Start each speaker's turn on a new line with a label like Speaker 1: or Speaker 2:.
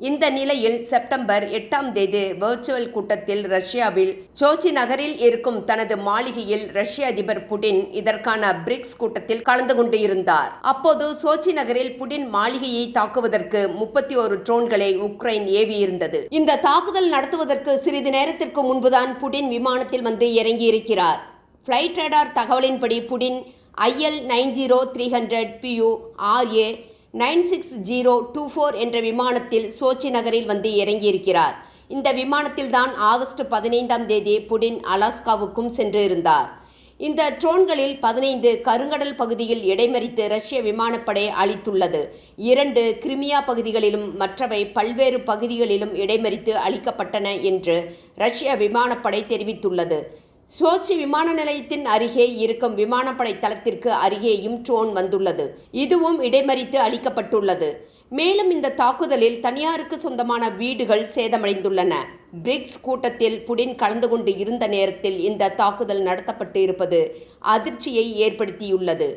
Speaker 1: இந்த நிலையில் செப்டம்பர் எட்டாம் தேதி வெர்ச்சுவல் கூட்டத்தில் ரஷ்யாவில் சோச்சி நகரில் இருக்கும் தனது மாளிகையில் ரஷ்ய அதிபர் புடின் இதற்கான பிரிக்ஸ் கூட்டத்தில் கலந்து கொண்டு இருந்தார். அப்போது சோச்சி நகரில் புடின் மாளிகையை தாக்குவதற்கு முப்பத்தி ஒரு ட்ரோன்களை உக்ரைன் ஏவியிருந்தது. இந்த தாக்குதல் நடத்துவதற்கு சிறிது நேரத்திற்கு முன்புதான் புடின் விமானத்தில் வந்து இறங்கியிருக்கிறார். ஃப்ளைட் ரேடார் தகவலின்படி Putin IL nine zero three hundred PU RA nine six zero two four என்ற விமானத்தில் சோச்சி நகரில் வந்து இறங்கியிருக்கிறார். இந்த விமானத்தில்தான் ஆகஸ்ட் பதினைந்தாம் தேதி புடின் அலாஸ்காவுக்கும் சென்று இருந்தார் இந்த ட்ரோன்களில் பதினைந்து கருங்கடல் பகுதியில் இடைமறித்து ரஷ்ய விமானப்படை அளித்துள்ளது. இரண்டு கிரிமியா பகுதிகளிலும் மற்றவை பல்வேறு பகுதிகளிலும் இடைமறித்து அளிக்கப்பட்டன என்று ரஷ்ய விமானப்படை தெரிவித்துள்ளது. சோச்சி விமான நிலையத்தின் அருகே இருக்கும் விமானப்படை தளத்திற்கு அருகேயும் ட்ரோன் வந்துள்ளது. இதுவும் இடைமறித்து அளிக்கப்பட்டுள்ளது. மேலும் இந்த தாக்குதலில் தனியாருக்கு சொந்தமான வீடுகள் சேதமடைந்துள்ளன. பிரிக்ஸ் கூட்டத்தில் புடின் கலந்து கொண்டு இருந்த நேரத்தில் இந்த தாக்குதல் நடத்தப்பட்டு இருப்பது அதிர்ச்சியை ஏற்படுத்தியுள்ளது.